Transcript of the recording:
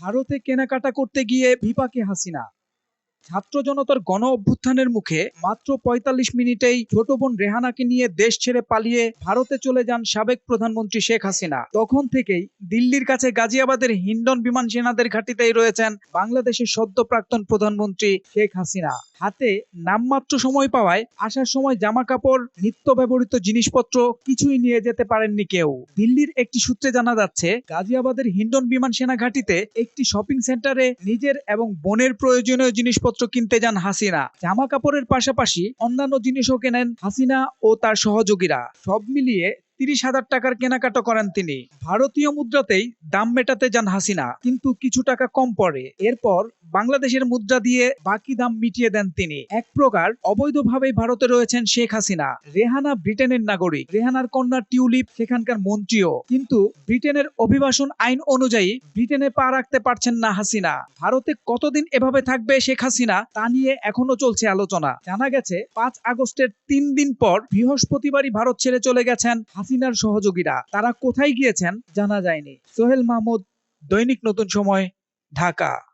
ভারতে কেনাকাটা করতে গিয়ে বিপাকে হাসিনা। ছাত্র জনতার গণ অভ্যুত্থানের মুখে মাত্র ৪৫ মিনিটেই ছোট বোন রেহানাকে নিয়ে দেশ ছেড়ে পালিয়ে ভারতে চলে যান সাবেক প্রধানমন্ত্রী শেখ হাসিনা। তখন থেকেই দিল্লির কাছে গাজিয়াবাদের হিন্ডন বিমান সেনাদের ঘাঁটিতেই রয়েছেন বাংলাদেশের সদ্য প্রাক্তন প্রধানমন্ত্রী শেখ হাসিনা। হাতে নামমাত্র সময় পাওয়ায় আসার সময় জামা কাপড় নিত্য ব্যবহৃত জিনিসপত্র কিছুই নিয়ে যেতে পারেননি কেউ। দিল্লির একটি সূত্রে জানা যাচ্ছে, গাজিয়াবাদের হিন্ডন বিমান সেনা ঘাঁটিতে একটি শপিং সেন্টারে নিজের এবং বোনের প্রয়োজনীয় জিনিসপত্র কিনতে যান হাসিনা। জামা কাপড়ের পাশাপাশি অন্যান্য জিনিসও কেনেন হাসিনা ও তার সহযোগীরা। সব মিলিয়ে তিরিশ হাজার টাকার কেনাকাটা করেন তিনি। ভারতীয় মুদ্রাতেই দাম মেটাতে যান হাসিনা, কিন্তু কিছু টাকা কম পড়ে। এরপর বাংলাদেশের মুদ্রা দিয়ে বাকি দাম মিটিয়ে দেন তিনি। এক প্রকার অবৈধভাবে ভারতে রয়েছেন শেখ হাসিনা। রেহানা ব্রিটেনের নাগরিক। রেহানার কন্যা টিউলিপ সেখানকার মন্ত্রীও। কিন্তু ব্রিটেনের অভিবাসন আইন অনুযায়ী ব্রিটেনে পা রাখতে পারছেন না হাসিনা। ভারতে কতদিন এভাবে থাকবে শেখ হাসিনা, তা নিয়ে এখনও চলছে আলোচনা। জানা গেছে, পাঁচ আগস্টের তিন দিন পর বৃহস্পতিবারই ভারত ছেড়ে চলে গেছেন হাসিনার সহযোগীরা। তারা কোথায় গিয়েছেন জানা যায়নি। সোহেল মাহমুদ, দৈনিক নতুন সময়, ঢাকা।